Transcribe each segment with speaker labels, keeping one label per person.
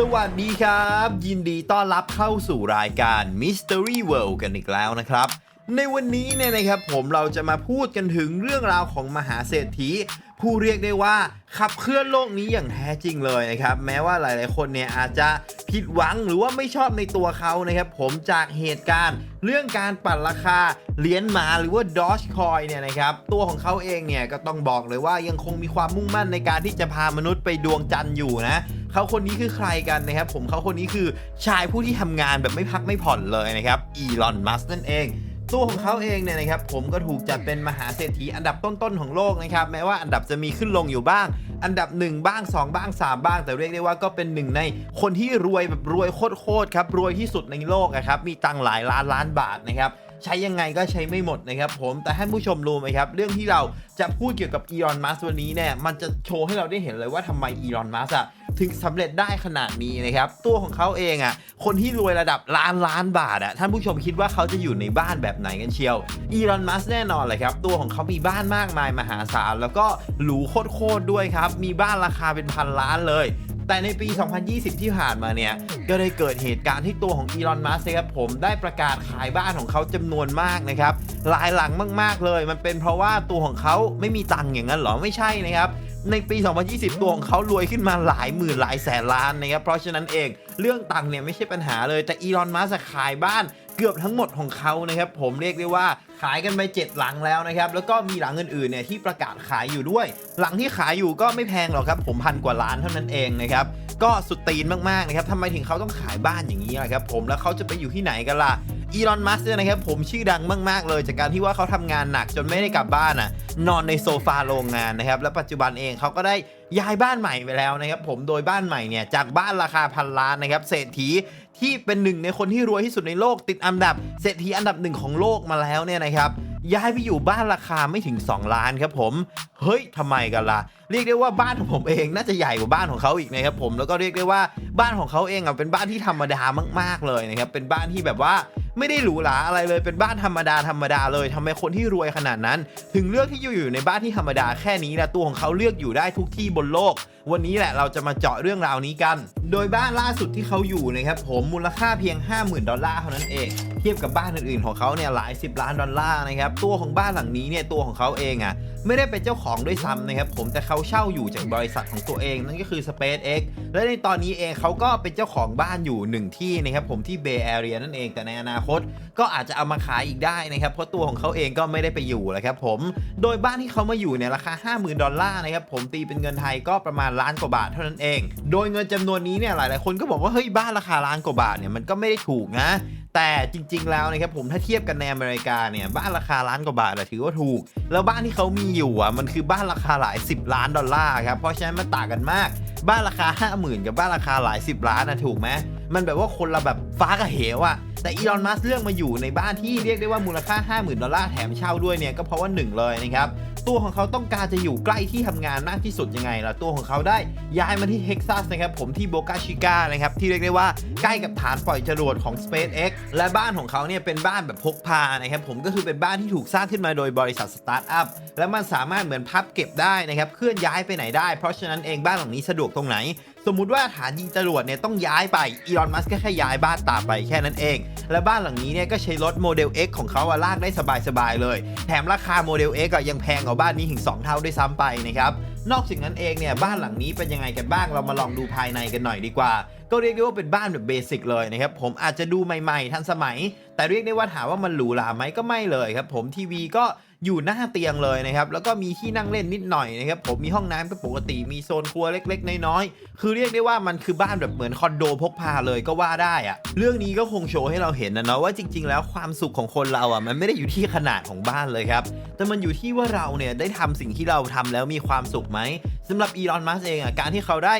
Speaker 1: สวัสดีครับ ยินดีต้อนรับเข้าสู่รายการ Mystery World กันอีกแล้วนะครับ ในวันนี้เนี่ยนะครับผมเราจะมาพูดกันถึงเรื่องราวของมหาเศรษฐี ผู้เรียกได้ว่าขับเคลื่อนโลกนี้อย่างแท้จริงเลยนะครับ แม้ว่าหลายๆคนเนี่ยอาจจะผิดหวังหรือว่าไม่ชอบในตัวเขานะครับผมจากเหตุการณ์เรื่องการปั่นราคาเหรียญหมาหรือว่า Dogecoin เนี่ยนะครับตัวของเขาเองเนี่ยก็ต้องบอกเลยว่ายังคงมีความมุ่งมั่นในการที่จะพามนุษย์ไปดวงจันทร์อยู่นะ เขาคนนี้คือใครกันนะครับผมเขาคนนี้คือชายผู้ที่ทำงานแบบไม่พักไม่ผ่อนเลยนะครับอีลอนมัสนั่นเองตัวของเขาเองเนี่ยนะครับผมก็ถูกจัดเป็นมหาเศรษฐีอันดับต้นๆของโลกนะครับแม้ว่าอันดับจะมีขึ้นลงอยู่บ้าง อันดับ 1 บ้าง 2 บ้าง 3 บ้าง แต่เรียกได้ว่าก็เป็นหนึ่งในคนที่รวยแบบรวยโคตรๆครับรวยที่สุดในโลกอะครับมีตังหลายล้านล้านบาทนะครับใช้ยังไงก็ใช้ไม่หมดนะครับผมแต่ท่านผู้ชมรู้ไหมครับ เรื่องที่เราจะพูดเกี่ยวกับอีลอนมัสวันนี้เนี่ยมันจะโชว์ให้เราได้เห็นเลยว่าทำไมอีลอนมัสอะ ถึงสำเร็จได้ขนาดนี้นะครับตัวของเขาเองอะคนที่รวยระดับล้านล้านบาทอะท่านผู้ชมคิดว่าเขาจะอยู่ในบ้านแบบไหนกันเชียวอีลอนมัสแน่นอนเลยครับตัวของเขามีบ้านมากมายมหาศาลแล้วก็หรูโคตรๆด้วยครับมีบ้านราคาเป็นพันล้านเลยแต่ในปี 2020 ที่ผ่านมาเนี่ย ก็ได้เกิดเหตุการณ์ที่ตัวของอีลอน มัสครับผมได้ประกาศขายบ้านของเขาจำนวนมากนะครับ หลายหลังมาก ๆ เลย มันเป็นเพราะว่าตัวของเขาไม่มีตังค์อย่างนั้นเหรอ ไม่ใช่นะครับ ในปี 2020 ตัวของเขารวยขึ้นมาหลายหมื่นหลายแสนล้านนะครับ เพราะฉะนั้นเองเรื่องตังค์เนี่ยไม่ใช่ปัญหาเลย แต่อีลอนมัสขายบ้านเกือบทั้งหมดของเขานะครับ ผมเรียกได้ว่าขายกันไป7หลังแล้วนะครับ แล้วก็มีหลังอื่นๆเนี่ยที่ประกาศขายอยู่ด้วย หลังที่ขายอยู่ก็ไม่แพงหรอกครับ ผมพันกว่าล้านเท่านั้นเองนะครับ ก็สุดตีนมากๆนะครับทำไมถึงเขาต้องขายบ้านอย่างนี้ล่ะครับ ผมแล้วเขาจะไปอยู่ที่ไหนกันล่ะ อีลอน มัสเนี่ยนะครับ ผมชื่อดังมาก ๆ เลย จากการที่ว่าเขาทำงานหนักจนไม่ได้กลับบ้านอะ นอนในโซฟาโรงงานนะครับ และปัจจุบันเองเขาก็ได้ย้ายบ้านใหม่ไปแล้วนะครับ ผมโดยบ้านใหม่เนี่ยจากบ้านราคาพันล้านนะครับ เศรษฐีที่เป็นหนึ่งในคนที่รวยที่สุดในโลกติดอันดับ เศรษฐีอันดับหนึ่งของโลกมาแล้วเนี่ยนะครับย้ายไปอยู่บ้านราคาไม่ถึง 2 ล้านครับผม เฮ้ยทำไมกันล่ะ เรียกได้ว่าบ้านของผมเองน่าจะใหญ่กว่าบ้านของเขาอีกนะครับผมแล้วก็เรียกได้ว่าบ้านของเขาเองอะเป็นบ้านที่ธรรมดามาก ๆเลยนะครับเป็นบ้านที่แบบว่าไม่ได้หรูหราอะไรเลยเป็นบ้านธรรมดาธรรมดาเลยทำไมคนที่รวยขนาดนั้น ถึงเลือกที่อยู่อยู่ในบ้านที่ธรรมดาแค่นี้และตัวของเขาเลือกอยู่ได้ทุกที่บนโลก วันนี้แหละเราจะมาเจาะเรื่องราวนี้กัน โดยบ้านล่าสุดที่เขาอยู่นะครับผมมูลค่าเพียง 50,000 ดอลลาร์เท่านั้นเอง เทียบกับบ้านอื่นๆของเขาเนี่ยหลาย 10 ล้านดอลลาร์นะครับตัวของบ้านหลังนี้เนี่ยตัวของเขาเองอะไม่ได้เป็นเจ้าของด้วยซ้ำนะครับผมแต่เขาเช่าอยู่จากบริษัทของตัวเองนั่นก็คือ SpaceX และในตอนนี้เองเขาก็เป็นเจ้าของบ้านอยู่หนึ่งที่นะครับผมที่ Bay Area นั่นเองแต่ในอนาคตก็อาจจะเอามาขายอีกได้นะครับเพราะตัวของเขาเองก็ไม่ได้ไปอยู่แล้วครับผมโดยบ้านที่เขามาอยู่เนี่ยราคา 50,000 ดอลลาร์นะครับผมตีเป็นเงินไทยก็ประมาณล้านกว่าบาทเท่านั้นเอง โดยเงินจำนวนนี้เนี่ยหลาย ๆ คนก็บอกว่าเฮ้ยบ้านราคาล้านกว่าบาทเนี่ยมันก็ไม่ได้ถูกนะ แต่จริง ๆ แล้วนะครับผมถ้าเทียบกันในอเมริกาเนี่ยบ้านราคาล้านกว่าบาทอะถือว่าถูก แล้วบ้านที่เขามีอยู่อะมันคือบ้านราคาหลาย 10 ล้านดอลลาร์ครับเพราะฉะนั้นมันต่างกันมาก บ้านราคา 50,000 กับบ้านราคาหลาย 10 ล้านนะถูกไหมมันแบบว่าคนละแบบฟ้ากับเหวอะแต่อีลอนมัสเลือกมาอยู่ในบ้านที่เรียกได้ว่ามูลค่า 50,000 ดอลลาร์แถมเช่าด้วยเนี่ยก็เพราะว่าหนึ่งเลยนะครับ ตัวของเขาต้องการจะอยู่ใกล้ที่ทำงานมากที่สุดยังไงล่ะตัวของเขาได้ย้ายมาที่เท็กซัสนะครับผมที่โบกาชิกานะครับที่เรียกได้ว่าใกล้กับฐานปล่อยจรวดของ SpaceX และบ้านของเขาเนี่ยเป็นบ้านแบบพกพานะครับผมก็คือเป็นบ้านที่ถูกสร้างขึ้นมาโดยบริษัทสตาร์ทอัพและมันสามารถเหมือนพับเก็บได้นะครับเคลื่อนย้ายไปไหนได้ เพราะฉะนั้นเองบ้านหลังนี้สะดวกตรงไหน สมมุติว่าฐานยิงจรวดเนี่ยต้องย้ายไปอีลอนมัสก็แค่ย้ายบ้านตามไปแค่นั้นเอง และบ้านหลังนี้เนี่ยก็ใช้รถโมเดล X ของเขาอะลากได้สบายๆเลย แถมราคาโมเดล X อะยังแพงกว่าบ้านนี้ถึง 2 เท่าด้วยซ้ำไปนะครับนอกจากนั้นเองเนี่ยบ้านหลังนี้เป็นยังไงกันบ้างเรามาลองดูภายในกันหน่อยดีกว่า ก็เรียกได้ว่าเป็นบ้านแบบเบสิกเลยนะครับผมอาจจะดูใหม่ๆทันสมัย แต่เรียกได้ว่าถามว่ามันหรูหราไหมก็ไม่เลยครับผมทีวีก็ อยู่หน้าเตียงเลยนะครับแล้วก็มีที่นั่งเล่นนิดหน่อยนะครับผมมีห้องน้ำก็ปกติมีโซนครัวเล็ก ๆ น้อยๆคือเรียกได้ว่ามันคือบ้านแบบเหมือนคอนโดพกพาเลยก็ว่าได้อะเรื่องนี้ก็คงโชว์ให้เราเห็นนะเนาะว่าจริง ๆ แล้วความสุขของคนเราอะมันไม่ได้อยู่ที่ขนาดของบ้านเลยครับแต่มันอยู่ที่ว่าเราเนี่ยได้ทำสิ่งที่เราทำแล้วมีความสุขไหม สำหรับอีลอนมัสเองอะการที่เขาได้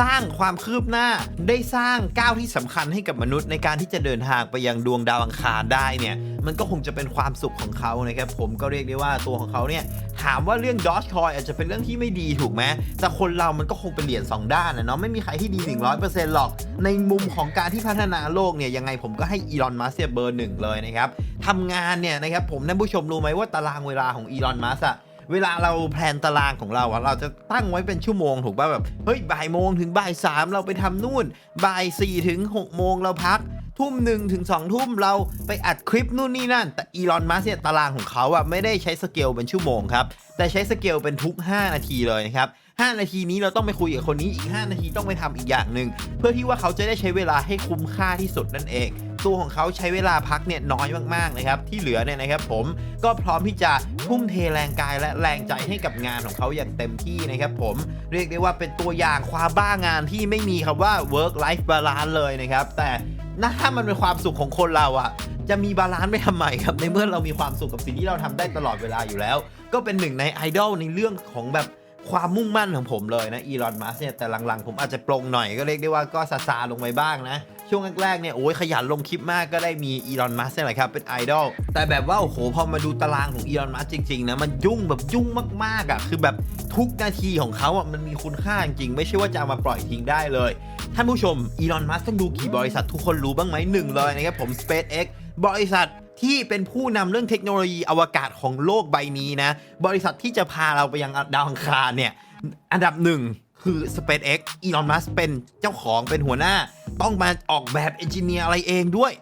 Speaker 1: สร้างความคืบหน้าได้สร้างก้าวที่สำคัญให้กับมนุษย์ ในการที่จะเดินทางไปยังดวงดาวอังคารได้เนี่ยมันก็คงจะเป็นความสุขของเขานะครับผมก็เรียกได้ว่าตัวของเขาเนี่ยถามว่าเรื่อง Dogecoin อาจจะเป็นเรื่องที่ไม่ดีถูกไหมแต่คนเรามันก็คงเป็นเหรียญ2ด้านนะเนาะไม่มีใครที่ดี 100%หรอก ในมุมของการที่พัฒนาโลกเนี่ยยังไงผมก็ให้อีลอนมัสเบอร์หนึ่งเลยนะครับทำงานเนี่ยนะครับผมท่านผู้ชมรู้ไหมว่าตารางเวลาของอีลอนมัสอะ เวลาเราแพลนตารางของเราอะเราจะตั้งไว้เป็นชั่วโมงถูกป่ะแบบเฮ้ยบ่ายโมงถึงบ่ายสามเราไปทำนู่นบ่ายสี่ถึงหกโมงเราพักทุ่มหนึ่งถึงสองทุ่มเราไปอัดคลิปนู่นนี่นั่น แต่อีลอนมัสเนี่ยตารางของเขาอะไม่ได้ใช้สเกลเป็นชั่วโมงครับ แต่ใช้สเกลเป็นทุก 5 นาทีเลยนะครับ5นาทีนี้เราต้องไปคุยกับคนนี้อีก 5 นาทีต้องไปทำอีกอย่างหนึ่งเพื่อที่ว่าเขาจะได้ใช้เวลาให้คุ้มค่าที่สุดนั่นเอง ตัวของเขาใช้เวลาพักเนี่ยน้อยมากๆนะครับที่เหลือเนี่ยนะครับผมก็พร้อมที่จะ ทุ่มเทแรงกายและแรงใจให้กับงานของเขาอย่างเต็มที่นะครับผมเรียกได้ว่าเป็นตัวอย่างความบ้างานที่ไม่มีคำว่า work life balance เลยนะครับ แต่นะถ้ามันเป็นความสุขของคนเราอะจะมีบาลานซ์ไปทำไมครับ ในเมื่อเรามีความสุขกับสิ่งที่เราทำได้ตลอดเวลาอยู่แล้ว ก็เป็นหนึ่งในไอดอลในเรื่องของแบบความมุ่งมั่นของผมเลยนะอีลอนมัสเนี่ยแต่หลังๆ ผมอาจจะปรงหน่อยก็เรียกได้ว่าก็ซาซาลงไปบ้างนะ ช่วงแรกๆเนี่ยโอ้ยขยันลงคลิปมากก็ได้มีอีลอนมัสนี่แหละครับเป็นไอดอลแต่แบบว่าโอ้โหพอมาดูตารางของอีลอนมัสจริงๆนะมันยุ่งแบบยุ่งมากๆอะคือแบบทุกนาทีของเขาอะมันมีคุณค่าจริงไม่ใช่ว่าจะเอามาปล่อยทิ้งได้เลย ท่านผู้ชมอีลอนมัสต้องดูกี่บริษัททุกคนรู้บ้างไหมหนึ่งเลยนะครับผม SpaceX บริษัทที่เป็นผู้นำเรื่องเทคโนโลยีอวกาศของโลกใบนี้นะ บริษัทที่จะพาเราไปยังดาวอังคารเนี่ย อันดับหนึ่ง คือ SpaceX อีลอนมัสเป็นเจ้าของเป็นหัวหน้า ต้องมาออกแบบเอนจิเนียร์อะไรเองด้วย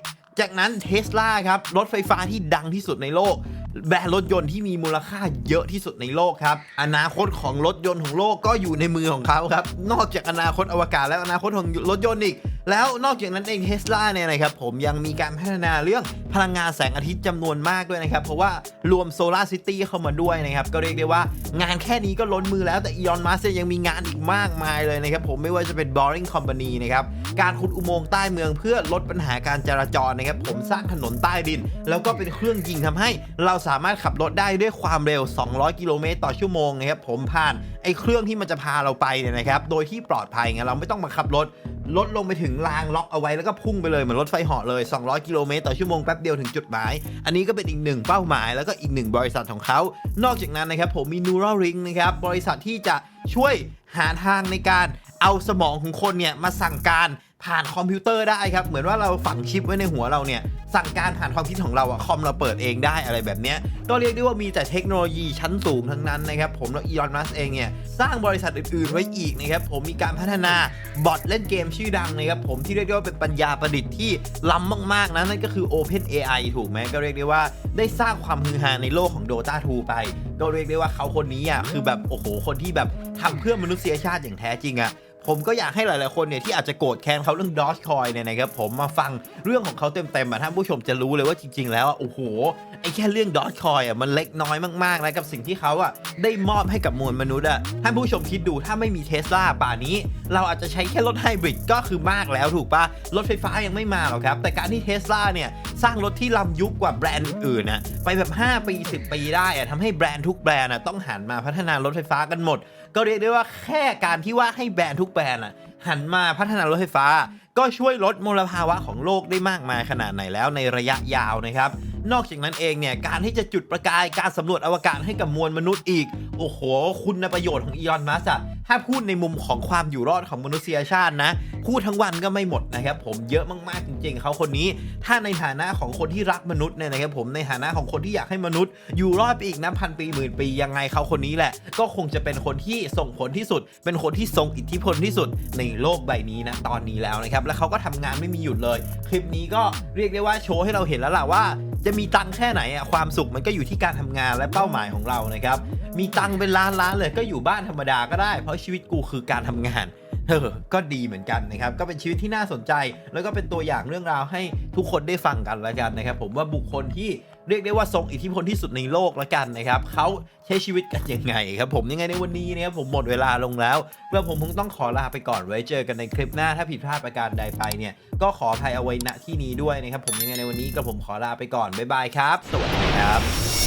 Speaker 1: จากนั้นเทสลาครับ รถไฟฟ้าที่ดังที่สุดในโลก แบรนด์รถยนต์ที่มีมูลค่าเยอะที่สุดในโลกครับ อนาคตของรถยนต์ของโลกก็อยู่ในมือของเขาครับ นอกจากอนาคตอวกาศและอนาคตของรถยนต์อีก แล้วนอกจากนั้นเองเทสลาเนี่ยนะครับผมยังมีการพัฒนาเรื่องพลังงานแสงอาทิตย์จำนวนมากด้วยนะครับ เพราะว่ารวมโซลาร์ซิตี้เข้ามาด้วยนะครับ ก็เรียกได้ว่างานแค่นี้ก็ล้นมือแล้วแต่อีออนมัสยังมีงานอีกมากมายเลยนะครับ ผมไม่ว่าจะเป็น Boring Company นะครับ การขุดอุโมงค์ใต้เมืองเพื่อลดปัญหาการจราจรนะครับ ผมสร้างถนนใต้ดิน แล้วก็เป็นเครื่องยิงทำให้ เราสามารถขับรถได้ด้วยความเร็ว 200 กิโลเมตรต่อชั่วโมงนะครับผมผ่านไอ้เครื่องที่มันจะพาเราไปเนี่ยนะครับโดยที่ปลอดภัยไงเราไม่ต้องมาขับรถ ลดลงไปถึงรางล็อกเอาไว้แล้วก็พุ่งไปเลยเหมือนรถไฟเหาะเลย 200 กิโลเมตรต่อชั่วโมงแป๊บเดียวถึงจุดหมาย อันนี้ก็เป็นอีกหนึ่งเป้าหมาย แล้วก็อีกหนึ่งบริษัทของเขา นอกจากนั้นนะครับผมมี Neuralink นะครับบริษัทที่จะช่วยหาทางในการเอาสมองของคนเนี่ยมาสั่งการ ผ่านคอมพิวเตอร์ได้ครับ เหมือนว่าเราฝังชิปไว้ในหัวเราเนี่ย สั่งการผ่านความคิดของเราอะคอมเราเปิดเองได้อะไรแบบเนี้ยก็เรียกได้ว่ามีแต่เทคโนโลยีชั้นสูงทั้งนั้นนะครับ ผมแล้วอีลอนมัสเองเนี่ย สร้างบริษัทอื่นๆไว้อีกนะครับ ผมมีการพัฒนาบอทเล่นเกมชื่อดังนะครับ ผมที่เรียกได้ว่าเป็นปัญญาประดิษฐ์ที่ล้ำมากๆนะนั่นก็คือ Open AI ถูกไหมก็เรียกได้ว่าได้สร้างความฮือฮาในโลกของ Dota 2 ไปก็เรียกได้ว่าเขาคนนี้อะคือแบบโอ้โหคนที่แบบทำเพื่อมนุษยชาติอย่างแท้จริงอะ ผมก็อยากให้หลาย ๆ คนเนี่ยที่อาจจะโกรธแค้นเขาเรื่องดอ g คอยเนี่ยนะครับผมมาฟังเรื่องของเขาเต็ม ๆ อะท่านผู้ชมจะรู้เลยว่าจริง ๆ แล้วอะโอ้โหไอ้แค่เรื่องดอ g คอยอะมันเล็กน้อยมาก ๆ นะกับสิ่งที่เขาอะได้มอบให้กับมวลมนุษย์อะท่านผู้ชมคิดดูถ้าไม่มีเทสลาป่านี้ เราอาจจะใช้แค่รถไฮบริดก็คือมากแล้วถูกปะรถไฟฟ้ายังไม่มาหรอกครับ แต่การที่เทสลาเนี่ยสร้างรถที่ล้ำยุคกว่าแบรนด์อื่นๆนะไปแบบ 5 ปี 10 ปีได้อะทำให้แบรนด์ทุกแบรนด์อะต้องหันมาพัฒนารถไฟฟ้ากันหมดก็เรียกได้ว่าแค่การที่ว่าให้แบรนด์ทุกแบรนด์อะหันมาพัฒนารถไฟฟ้า ก็ช่วยลดมลภาวะของโลกได้มากมายขนาดไหนแล้วในระยะยาวนะครับ นอกจากนั้นเองเนี่ยการที่จะจุดประกายการสำรวจอวกาศให้กับมวลมนุษย์อีก โอ้โห คุณประโยชน์ของอีลอนมัสก์ถ้าพูดในมุมของความอยู่รอดของมนุษยชาตินะพูดทั้งวันก็ไม่หมดนะครับผมเยอะมากๆจริง ๆเขาคนนี้ ถ้าในฐานะของคนที่รักมนุษย์เนี่ยนะครับผมในฐานะของคนที่อยากให้มนุษย์ อยู่รอดไปอีกนับพันปีหมื่นปียังไงเขาคนนี้แหละ ก็คงจะเป็นคนที่ส่งผลที่สุด เป็นคนที่ทรงอิทธิพลที่สุดในโลกใบนี้นะตอนนี้แล้วนะครับและเขาก็ทำงานไม่มีหยุดเลย คลิปนี้ก็เรียกได้ว่าโชว์ให้เราเห็นแล้วล่ะว่า จะมีตังค์แค่ไหนอะความสุขมันก็อยู่ที่การทำงานและเป้าหมายของเรานะครับ มีตังค์เป็นล้านล้านเลยก็อยู่บ้านธรรมดาก็ได้ เพราะชีวิตกูคือการทำงานเออก็ดีเหมือนกันนะครับ ก็เป็นชีวิตที่น่าสนใจ แล้วก็เป็นตัวอย่างเรื่องราวให้ทุกคนได้ฟังกันแล้วกันนะครับ ผมว่าบุคคลที่ เรียกได้ว่าทรงอิทธิพลที่สุดในโลกแล้วกันนะครับเขาใช้ชีวิตกันยังไงครับผมยังไงในวันนี้นะครับผมหมดเวลาลงแล้วแล้วผมคงต้องขอลาไปก่อนไว้เจอกันในคลิปหน้าถ้าผิดพลาดประการใดไปเนี่ยก็ขออภัยเอาไว้ณที่นี้ด้วยนะครับผมยังไงในวันนี้ก็ผมขอลาไปก่อนบ๊ายบายครับ สวัสดีครับ